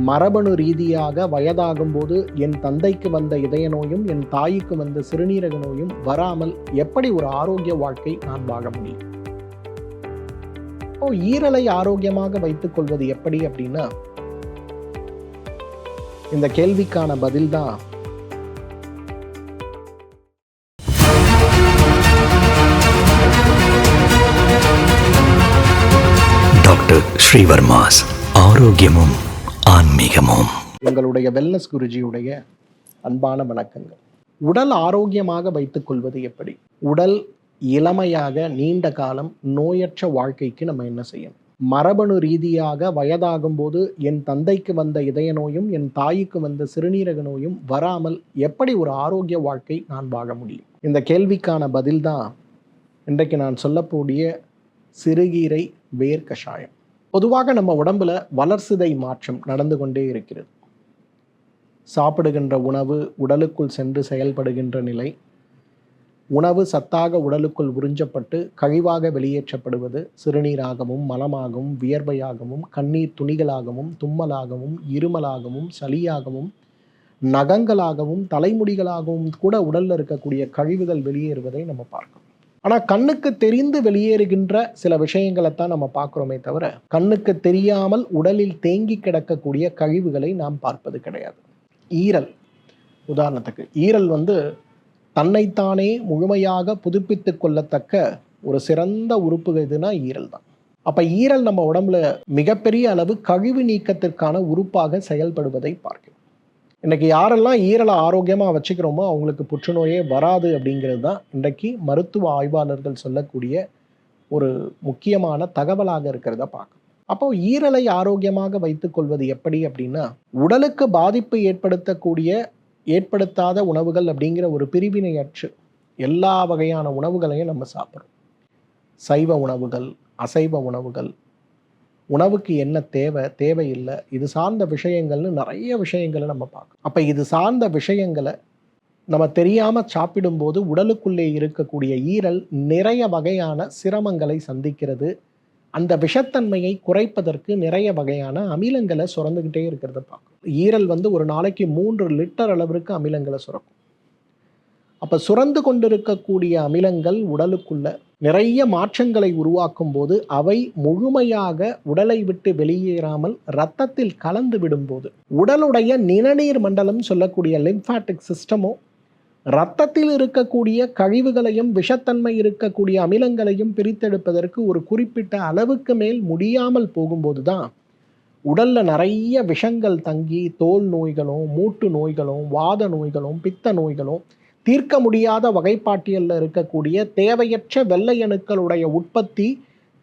மரபணு ரீதியாக வயதாகும்போது என் தந்தைக்கு வந்த இதய நோயும் என் தாய்க்கு வந்த சிறுநீரக நோயும் வராமல் எப்படி ஒரு ஆரோக்கிய வாழ்க்கை நான் வாழ முடியும்? இப்போ ஈரலை ஆரோக்கியமாக வைத்துக் கொள்வது எப்படி அப்படின்னா இந்த கேள்விக்கான பதில் தான் டாக்டர் ஸ்ரீவர்மாஸ் ஆரோக்கியமும் ஆன்மீகமும். எங்களுடைய வெல்லஸ் குருஜியுடைய அன்பான வணக்கங்கள். உடல் ஆரோக்கியமாக வைத்துக் கொள்வது எப்படி? உடல் இளமையாக நீண்ட காலம் நோயற்ற வாழ்க்கைக்கு நம்ம என்ன செய்யணும்? மரபணு ரீதியாக வயதாகும் போது என் தந்தைக்கு வந்த இதய நோயும் என் தாய்க்கு வந்த சிறுநீரக நோயும் வராமல் எப்படி ஒரு ஆரோக்கிய வாழ்க்கை நான் வாழ முடியும்? இந்த கேள்விக்கான பதில் தான் இன்றைக்கு நான் சொல்லக்கூடிய சிறுகீரை வேர் கஷாயம் பொதுவாக நம்ம உடம்புல வளர்சிதை மாற்றம் நடந்து கொண்டே இருக்கிறது. சாப்பிடுகின்ற உணவு உடலுக்குள் சென்று செயல்படுகின்ற நிலை உணவு சத்தாக உடலுக்குள் உறிஞ்சப்பட்டு கழிவாக வெளியேற்றப்படுவது சிறுநீராகவும் மலமாகவும் வியர்வையாகவும் கண்ணீர் துணிகளாகவும் தும்மலாகவும் இருமலாகவும் சளியாகவும் நகங்களாகவும் தலைமுடிகளாகவும் கூட உடலில் இருக்கக்கூடிய கழிவுகள் வெளியேறுவதை நம்ம பார்க்கணும். ஆனால் கண்ணுக்கு தெரிந்து வெளியேறுகின்ற சில விஷயங்களை தான் நம்ம பார்க்குறோமே தவிர கண்ணுக்கு தெரியாமல் உடலில் தேங்கி கிடக்கக்கூடிய கழிவுகளை நாம் பார்ப்பது கிடையாது. ஈரல் உதாரணத்துக்கு ஈரல் வந்து தன்னைத்தானே முழுமையாக புதுப்பித்து கொள்ளத்தக்க ஒரு சிறந்த உறுப்பு எதுனா ஈரல் தான். அப்போ ஈரல் நம்ம உடம்புல மிகப்பெரிய அளவு கழிவு நீக்கத்திற்கான உறுப்பாக செயல்படுவதை பார்க்கிறோம். இன்றைக்கி யாரெல்லாம் ஈரலை ஆரோக்கியமாக வச்சுக்கிறோமோ அவங்களுக்கு புற்றுநோயே வராது அப்படிங்கிறது தான் இன்றைக்கு மருத்துவ ஆய்வாளர்கள் சொல்லக்கூடிய ஒரு முக்கியமான தகவலாக இருக்கிறத பார்க்கணும். அப்போ ஈரலை ஆரோக்கியமாக வைத்துக்கொள்வது எப்படி அப்படின்னா உடலுக்கு பாதிப்பு ஏற்படுத்தக்கூடிய ஏற்படுத்தாத உணவுகள் அப்படிங்கிற ஒரு பிரிவினையற்று எல்லா வகையான உணவுகளையும் நம்ம சாப்பிட்றோம். சைவ உணவுகள் அசைவ உணவுகள் உணவுக்கு என்ன தேவை தேவையில்லை இது சார்ந்த விஷயங்கள்னு நிறைய விஷயங்களை நம்ம பார்க்கணும். அப்போ இது சார்ந்த விஷயங்களை நம்ம தெரியாமல் சாப்பிடும்போது உடலுக்குள்ளே இருக்கக்கூடிய ஈரல் நிறைய வகையான சிரமங்களை சந்திக்கிறது. அந்த விஷத்தன்மையை குறைப்பதற்கு நிறைய வகையான அமிலங்களை சுரந்துக்கிட்டே இருக்கிறத பார்க்கும் ஈரல் வந்து ஒரு நாளைக்கு மூன்று லிட்டர் அளவிற்கு அமிலங்களை சுரக்கும். அப்போ சுரந்து கொண்டிருக்கக்கூடிய அமிலங்கள் உடலுக்குள்ள நிறைய மாற்றங்களை உருவாக்கும் போது அவை முழுமையாக உடலை விட்டு வெளியேறாமல் இரத்தத்தில் கலந்து விடும்போது உடலுடைய நிணநீர் மண்டலம் சொல்லக்கூடிய லிம்ஃபாட்டிக் சிஸ்டமோ இரத்தத்தில் இருக்கக்கூடிய கழிவுகளையும் விஷத்தன்மை இருக்கக்கூடிய அமிலங்களையும் பிரித்தெடுப்பதற்கு ஒரு குறிப்பிட்ட அளவுக்கு மேல் முடியாமல் போகும்போது தான் உடல்ல நிறைய விஷங்கள் தங்கி தோல் நோய்களும் மூட்டு நோய்களும் வாத நோய்களும் பித்த நோய்களும் தீர்க்க முடியாத வகைப்பாட்டியலில் இருக்கக்கூடிய தேவையற்ற வெள்ளை அணுக்களுடைய உற்பத்தி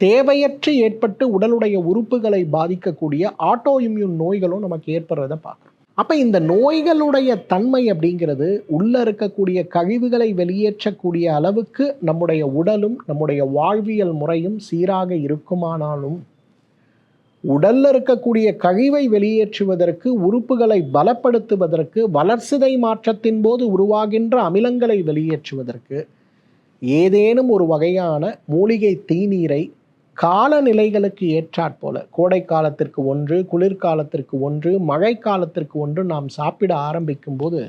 தேவையற்று ஏற்பட்டு உடலுடைய உறுப்புகளை பாதிக்கக்கூடிய ஆட்டோ இம்யூன் நோய்களும் நமக்கு ஏற்படுறத பார்க்குறோம். அப்போ இந்த நோய்களுடைய தன்மை அப்படிங்கிறது உள்ளே இருக்கக்கூடிய கழிவுகளை வெளியேற்றக்கூடிய அளவுக்கு நம்முடைய உடலும் நம்முடைய வாழ்வியல் முறையும் சீராக இருக்குமானாலும் உடல்ல இருக்கக்கூடிய கழிவை வெளியேற்றுவதற்கு உறுப்புகளை பலப்படுத்துவதற்கு வளர்சிதை மாற்றத்தின் போது உருவாகின்ற அமிலங்களை வெளியேற்றுவதற்கு ஏதேனும் ஒரு வகையான மூலிகை தீநீரை காலநிலைகளுக்கு ஏற்றாற்போல கோடை காலத்திற்கு ஒன்று குளிர்காலத்திற்கு ஒன்று மழை காலத்திற்கு ஒன்று நாம் சாப்பிட ஆரம்பிக்கும் போது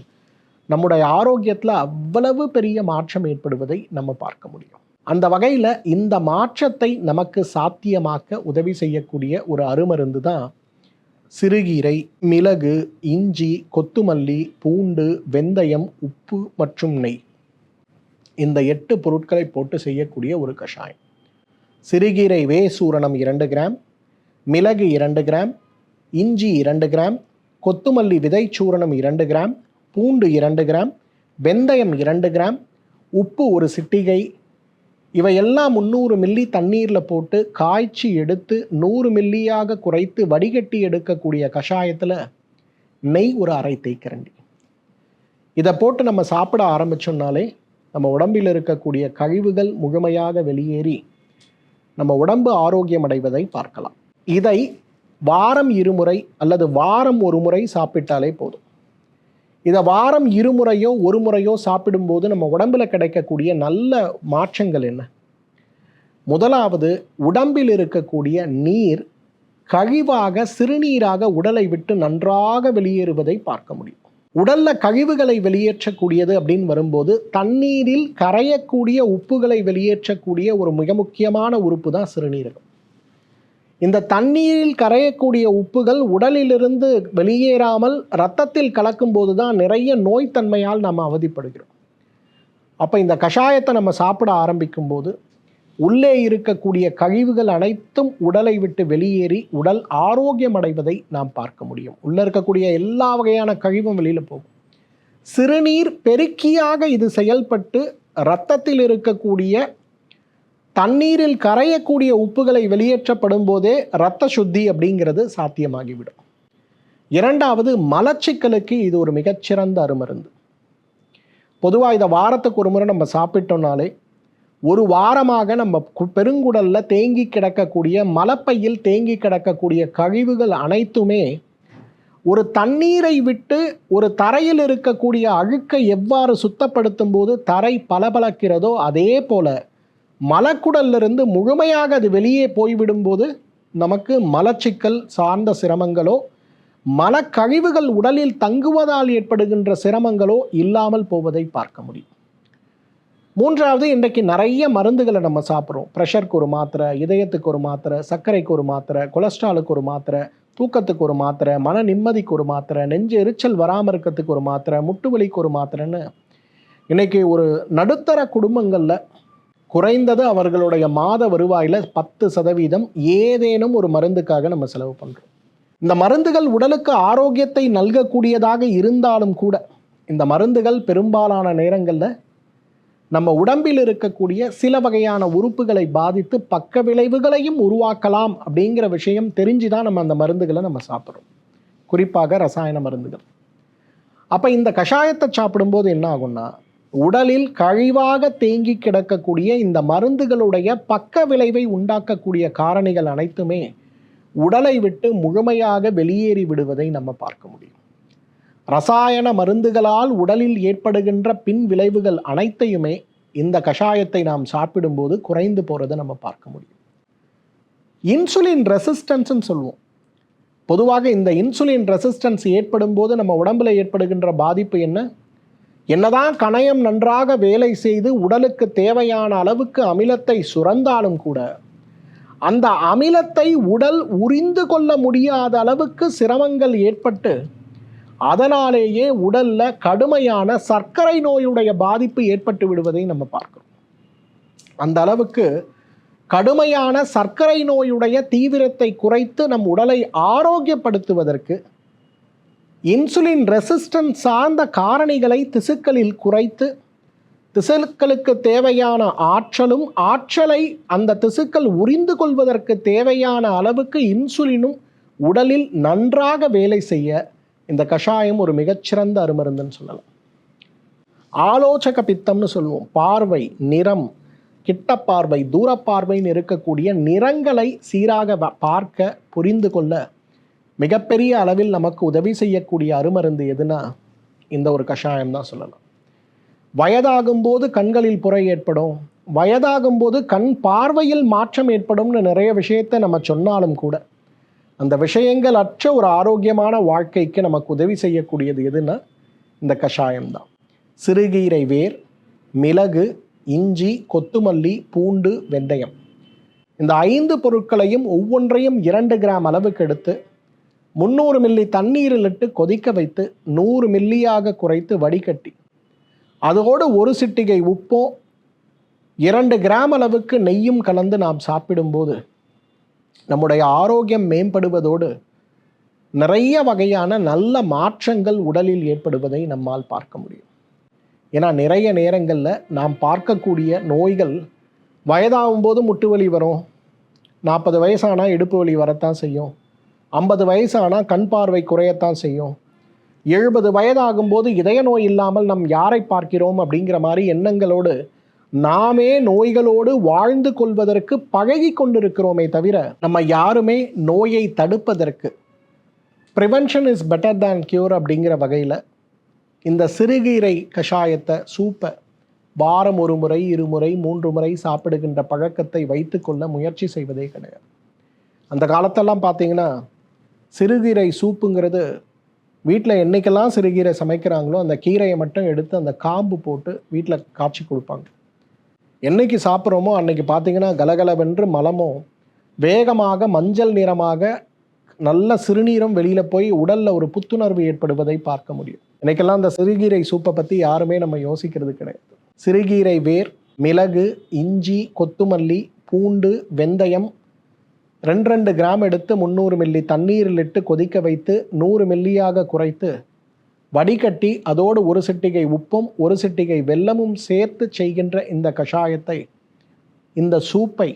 நம்முடைய ஆரோக்கியத்தில் அவ்வளவு பெரிய மாற்றம் ஏற்படுவதை நம்ம பார்க்க முடியும். அந்த வகையில் இந்த மாற்றத்தை நமக்கு சாத்தியமாக்க உதவி செய்யக்கூடிய ஒரு அருமருந்து தான் சிறுகீரை மிளகு இஞ்சி கொத்துமல்லி பூண்டு வெந்தயம் உப்பு மற்றும் நெய். இந்த எட்டு பொருட்களை போட்டு செய்யக்கூடிய ஒரு கஷாயம். சிறுகீரை வே சூரணம் இரண்டு கிராம் மிளகு இரண்டு கிராம் இஞ்சி இரண்டு கிராம் கொத்துமல்லி விதை சூரணம் இரண்டு கிராம் பூண்டு இரண்டு கிராம் வெந்தயம் இரண்டு கிராம் உப்பு ஒரு சிட்டிகை இவையெல்லாம் முந்நூறு மில்லி தண்ணீரில் போட்டு காய்ச்சி எடுத்து நூறு மில்லியாக குறைத்து வடிகட்டி எடுக்கக்கூடிய கஷாயத்தில் நெய் ஒரு அரை தேய்க்கரண்டி. இதை போட்டு நம்ம சாப்பிட ஆரம்பித்தோம்னாலே நம்ம உடம்பில் இருக்கக்கூடிய கழிவுகள் முழுமையாக வெளியேறி நம்ம உடம்பு ஆரோக்கியம் அடைவதை பார்க்கலாம். இதை வாரம் இருமுறை அல்லது வாரம் ஒரு முறை சாப்பிட்டாலே போதும். இதை வாரம் இருமுறையோ ஒரு முறையோ சாப்பிடும்போது நம்ம உடம்பில் கிடைக்கக்கூடிய நல்ல மாற்றங்கள் என்ன? முதலாவது உடம்பில் இருக்கக்கூடிய நீர் கழிவாக சிறுநீராக உடலை விட்டு நன்றாக வெளியேறுவதை பார்க்க முடியும். உடல்ல கழிவுகளை வெளியேற்றக்கூடியது அப்படின்னு வரும்போது தண்ணீரில் கரையக்கூடிய உப்புகளை வெளியேற்றக்கூடிய ஒரு மிக முக்கியமான உறுப்பு தான் சிறுநீரகம். இந்த தண்ணீரில் கரையக்கூடிய உப்புகள் உடலிலிருந்து வெளியேறாமல் ரத்தத்தில் கலக்கும்போது தான் நிறைய நோய்த்தன்மையால் நம்ம அவதிப்படுகிறோம். அப்போ இந்த கஷாயத்தை நம்ம சாப்பிட ஆரம்பிக்கும் போது உள்ளே இருக்கக்கூடிய கழிவுகள் அனைத்தும் உடலை விட்டு வெளியேறி உடல் ஆரோக்கியம் அடைவதை நாம் பார்க்க முடியும். உள்ளே இருக்கக்கூடிய எல்லா வகையான கழிவும் வெளியில் போகும். சிறுநீர் பெருக்கியாக இது செயல்பட்டு இரத்தத்தில் இருக்கக்கூடிய தண்ணீரில் கரையக்கூடிய உப்புகளை வெளியேற்றப்படும் போதே இரத்த சுத்தி அப்படிங்கிறது சாத்தியமாகிவிடும். இரண்டாவது மலச்சிக்கலுக்கு இது ஒரு மிகச்சிறந்த அருமருந்து. பொதுவாக இதை வாரத்துக்கு ஒரு முறை நம்ம சாப்பிட்டோம்னாலே ஒரு வாரமாக நம்ம கு- தேங்கி கிடக்கக்கூடிய மலப்பையில் தேங்கி கிடக்கக்கூடிய கழிவுகள் அனைத்துமே ஒரு தண்ணீரை விட்டு ஒரு தரையில் இருக்கக்கூடிய அழுக்கை எவ்வாறு சுத்தப்படுத்தும் போது தரை பளபளக்கிறதோ அதே போல மலக்குடலிருந்து முழுமையாக அது வெளியே போய்விடும்போது நமக்கு மலச்சிக்கல் சார்ந்த சிரமங்களோ மலக்கழிவுகள் உடலில் தங்குவதால் ஏற்படுகின்ற சிரமங்களோ இல்லாமல் போவதை பார்க்க முடியும். மூன்றாவது இன்றைக்கு நிறைய மருந்துகளை நம்ம சாப்பிட்றோம். ப்ரெஷருக்கு ஒரு மாத்திரை இதயத்துக்கு ஒரு மாத்திரை சர்க்கரைக்கு ஒரு மாத்திரை கொலஸ்ட்ராலுக்கு ஒரு மாத்திரை தூக்கத்துக்கு ஒரு மாத்திரை மன நிம்மதிக்கு ஒரு மாத்திரை நெஞ்சு எரிச்சல் வராமல் இருக்கிறதுக்கு ஒரு மாத்திரை முட்டு வலிக்கு ஒரு மாத்திரைன்னு. இன்றைக்கி ஒரு நடுத்தர குடும்பங்களில் குறைந்தது அவர்களுடைய மாத வருவாயில் பத்து சதவீதம் ஏதேனும் ஒரு மருந்துக்காக நம்ம செலவு பண்ணுறோம் இந்த மருந்துகள் உடலுக்கு ஆரோக்கியத்தை நல்கக்கூடியதாக இருந்தாலும் கூட இந்த மருந்துகள் பெரும்பாலான நேரங்களில் நம்ம உடம்பில் இருக்கக்கூடிய சில வகையான உறுப்புகளை பாதித்து பக்க விளைவுகளையும் உருவாக்கலாம் அப்படிங்கிற விஷயம் தெரிஞ்சு தான் நம்ம அந்த மருந்துகளை நம்ம சாப்பிட்றோம். குறிப்பாக ரசாயன மருந்துகள். அப்போ இந்த கஷாயத்தை சாப்பிடும்போது என்ன ஆகும்னா உடலில் கழிவாக தேங்கி கிடக்கக்கூடிய இந்த மருந்துகளுடைய பக்க விளைவை உண்டாக்கக்கூடிய காரணிகள் அனைத்துமே உடலை விட்டு முழுமையாக வெளியேறி விடுவதை நம்ம பார்க்க முடியும். ரசாயன மருந்துகளால் உடலில் ஏற்படுகின்ற பின் விளைவுகள் அனைத்தையுமே இந்த கஷாயத்தை நாம் சாப்பிடும்போது குறைந்து போகிறதை நம்ம பார்க்க முடியும். இன்சுலின் ரெசிஸ்டன்ஸ்ன்னு சொல்லுவோம். பொதுவாக இந்த இன்சுலின் ரெசிஸ்டன்ஸ் ஏற்படும் போது நம்ம உடம்புல ஏற்படுகின்ற பாதிப்பு என்ன? என்னதான் கணையம் நன்றாக வேலை செய்து உடலுக்கு தேவையான அளவுக்கு அமிலத்தை சுரந்தாலும் கூட அந்த அமிலத்தை உடல் உறிந்து கொள்ள முடியாத அளவுக்கு சிரமங்கள் ஏற்பட்டு அதனாலேயே உடல்ல கடுமையான சர்க்கரை நோயுடைய பாதிப்பு ஏற்பட்டு விடுவதை நம்ம பார்க்கிறோம். அந்த அளவுக்கு கடுமையான சர்க்கரை நோயுடைய தீவிரத்தை குறைத்து நம் உடலை ஆரோக்கியப்படுத்துவதற்கு இன்சுலின் ரெசிஸ்டன்ஸ் சார்ந்த காரணிகளை திசுக்களில் குறைத்து திசுக்களுக்கு தேவையான ஆற்றலும் ஆற்றலை அந்த திசுக்கள் உறிந்து கொள்வதற்கு தேவையான அளவுக்கு இன்சுலினும் உடலில் நன்றாக வேலை செய்ய இந்த கஷாயம் ஒரு மிகச்சிறந்த அருமருந்துன்னு சொல்லலாம். ஆலோசக பித்தம்னு சொல்லுவோம். பார்வை நிறம் கிட்ட பார்வை தூரப்பார்வைன்னு இருக்கக்கூடிய நிறங்களை சீராக வ- பார்க்க புரிந்து கொள்ள மிகப்பெரிய அளவில் நமக்கு உதவி செய்யக்கூடிய அருமருந்து எதுனா இந்த ஒரு கஷாயம் தான் சொல்லலாம் வயதாகும்போது கண்களில் புறை ஏற்படும் வயதாகும்போது கண் பார்வையில் மாற்றம் ஏற்படும்னு நிறைய விஷயத்தை நம்ம சொன்னாலும் கூட அந்த விஷயங்கள் அற்ற ஒரு ஆரோக்கியமான வாழ்க்கைக்கு நமக்கு உதவி செய்யக்கூடியது எதுன்னா இந்த கஷாயம் தான். சிறுகீரை வேர் மிளகு இஞ்சி கொத்துமல்லி பூண்டு வெந்தயம். இந்த ஐந்து பொருட்களையும் ஒவ்வொன்றையும் இரண்டு கிராம் அளவுக்கு எடுத்து முந்நூறு மில்லி தண்ணீரில் இட்டு கொதிக்க வைத்து நூறு மில்லியாக குறைத்து வடிகட்டி. அதோடு ஒரு சிட்டிகை உப்பும் இரண்டு கிராம் அளவுக்கு நெய்யும் கலந்து நாம் சாப்பிடும்போது நம்முடைய ஆரோக்கியம் மேம்படுவதோடு நிறைய வகையான நல்ல மாற்றங்கள் உடலில் ஏற்படுவதை நம்மால் பார்க்க முடியும். ஏன்னா நிறைய நேரங்களில் நாம் பார்க்கக்கூடிய நோய்கள் வயதாகும் போது முட்டு வலி வரும் நாற்பது வயசானால் இடுப்பு வலி வரத்தான் செய்யும் ஐம்பது வயசானால் கண் பார்வை குறையத்தான் செய்யும். எழுபது வயதாகும்போது இதய நோய் இல்லாமல் நம் யாரை பார்க்கிறோம் அப்படிங்கிற மாதிரி எண்ணங்களோடு நாமே நோய்களோடு வாழ்ந்து கொள்வதற்கு பழகி கொண்டிருக்கிறோமே தவிர நம்ம யாருமே நோயை தடுப்பதற்கு prevention is better than cure அப்படிங்கிற வகையில் இந்த சிறுகீரை கஷாயத்தை சூப்பை வாரம் ஒரு முறை இருமுறை மூன்று முறை சாப்பிடுகின்ற பழக்கத்தை வைத்துக்கொள்ள முயற்சி செய்வதே கிடையாது. அந்த காலத்தெல்லாம் பார்த்தீங்கன்னா சிறுகீரை சூப்புங்கிறது வீட்டில் என்னைக்கெல்லாம் சிறுகீரை சமைக்கிறாங்களோ அந்த கீரையை மட்டும் எடுத்து அந்த காம்பு போட்டு வீட்டில் காய்ச்சி கொடுப்பாங்க. என்னைக்கு சாப்பிட்றோமோ அன்னைக்கு பார்த்தீங்கன்னா கலகலவென்று மலமும் வேகமாக மஞ்சள் நிறமாக நல்ல சிறுநீரம் வெளியில் போய் உடலில் ஒரு புத்துணர்வு ஏற்படுவதை பார்க்க முடியும். இன்னைக்கெல்லாம் அந்த சிறுகீரை சூப்பை பற்றி யாருமே நம்ம யோசிக்கிறது கிடையாது. சிறுகீரை வேர் மிளகு இஞ்சி கொத்துமல்லி பூண்டு வெந்தயம் ரெண்டு ரெண்டு கிராம் எடுத்து முந்நூறு மில்லி தண்ணீரில் இட்டு கொதிக்க வைத்து நூறு மில்லியாக குறைத்து வடிகட்டி அதோடு ஒரு சிட்டிகை உப்பும் ஒரு சிட்டிகை வெல்லமும் சேர்த்து செய்கின்ற இந்த கஷாயத்தை இந்த சூப்பை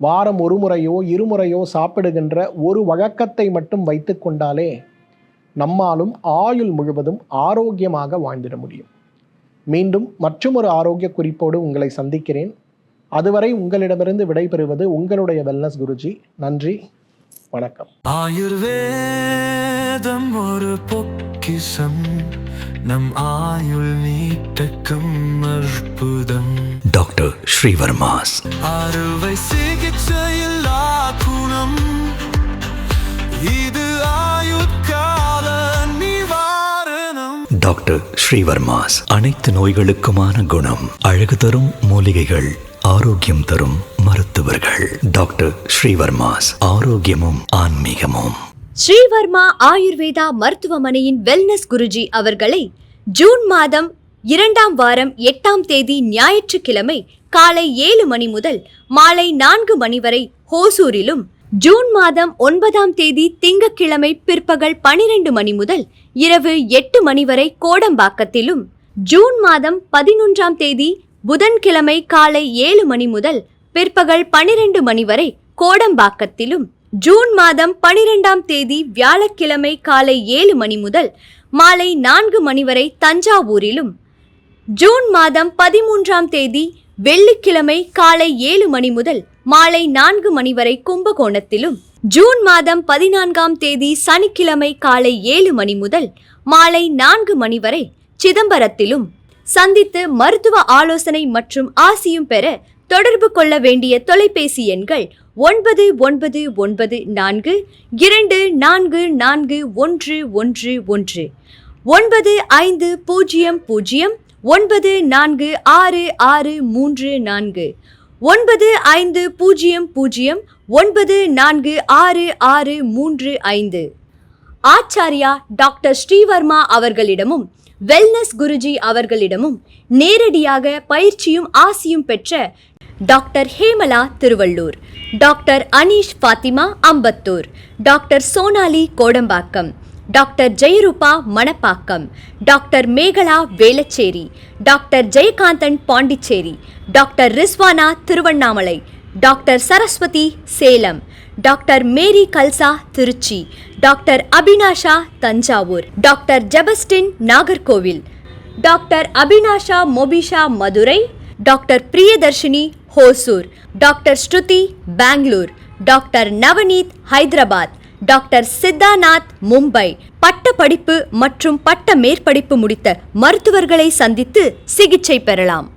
வாரம் ஒரு முறையோ இருமுறையோ சாப்பிடுகின்ற ஒரு வழக்கத்தை மட்டும் வைத்து கொண்டாலே நம்மாலும் ஆயுள் முழுவதும் ஆரோக்கியமாக வாழ்ந்திட முடியும். மீண்டும் மற்றொரு ஆரோக்கிய குறிப்போடு உங்களை சந்திக்கிறேன். அதுவரை உங்களிடமிருந்து விடைபெறுவது உங்களுடைய வெல்னஸ் குருஜி. நன்றி வணக்கம். ஆயுர்வேதம் ஒரு பொக்கிஷம். நம் ஆயுள் நீட்டக்கும் அற்புதம். டாக்டர் ஸ்ரீவர்மாஸ். அறுவை சிகிச்சையில்லா குணம். இது ஆயுட்கால நிவாரணம். டாக்டர் ஸ்ரீவர்மாஸ். அனைத்து நோய்களுக்குமான குணம். அழகு தரும் மூலிகைகள். ஆரோக்கியம் தரும் மருத்துவர்கள். டாக்டர் ஸ்ரீவர்மாஸ் ஆரோக்கியமும் ஆன்மீகமும். ஸ்ரீவர்மா ஆயுர்வேதா மருத்துவமனையின் வெல்னஸ் குருஜி அவர்களை ஜூன் மாதம் இரண்டாம் வாரம் எட்டாம் தேதி ஞாயிற்றுக்கிழமை காலை ஏழு மணி முதல் மாலை நான்கு மணி வரை ஹோசூரிலும் ஜூன் மாதம் ஒன்பதாம் தேதி திங்கக்கிழமை பிற்பகல் பனிரெண்டு மணி முதல் இரவு எட்டு மணி வரை கோடம்பாக்கத்திலும் ஜூன் மாதம் பதினொன்றாம் தேதி புதன்கிழமை காலை ஏழு மணி முதல் பிற்பகல் பனிரெண்டு மணி வரை கோடம்பாக்கத்திலும் ஜூன் மாதம் பனிரெண்டாம் தேதி வியாழக்கிழமை காலை ஏழு மணி முதல் மாலை நான்கு மணி வரை தஞ்சாவூரிலும் ஜூன் மாதம் பதிமூன்றாம் தேதி வெள்ளிக்கிழமை காலை ஏழு மணி முதல் மாலை நான்கு மணி வரை கும்பகோணத்திலும் ஜூன் மாதம் பதினான்காம் தேதி சனிக்கிழமை காலை ஏழு மணி முதல் மாலை நான்கு மணி வரை சிதம்பரத்திலும் சந்தித்து மருத்துவ ஆலோசனை மற்றும் ஆசியும் பெற தொடர்பு கொள்ள வேண்டிய தொலைபேசி எண்கள் ஒன்பது ஒன்பது ஒன்பது நான்கு இரண்டு நான்கு நான்கு ஒன்று ஒன்று ஒன்று ஒன்பது ஐந்து பூஜ்ஜியம் பூஜ்ஜியம் ஒன்பது நான்கு ஆறு ஆறு மூன்று நான்கு ஒன்பது ஐந்து பூஜ்ஜியம் பூஜ்ஜியம் ஒன்பது நான்கு ஆறு ஆறு மூன்று ஐந்து. ஆச்சாரியா டாக்டர் ஸ்ரீவர்மா அவர்களிடமும் வெல்னஸ் குருஜி அவர்களிடமும் நேரடியாக பயிற்சியும் ஆசியும் பெற்ற doctor Hemala Tiruvallur doctor Aneesh Fathima Ambattur doctor Sonali Kodambakkam doctor Jayarooba Manappakkam doctor Mekala Velachery doctor Jayakanthan Pondicherry doctor Rizwana Tiruvannamalai doctor Saraswathi Salem doctor Mary Kalsa Trichy. Doctor Abinasha Thanjavur. Doctor Jebastin Nagercoil. Doctor Abinasha Mobisha Madurai. Doctor Priyadharshini Hosur. Doctor Shruti Bangalore. Doctor Navneet Hyderabad. Doctor Siddhanath Mumbai. பட்ட படிப்பு மற்றும் பட்ட மேற்படிப்பு முடித்த மருத்துவர்களை சந்தித்து சிகிச்சை பெறலாம்.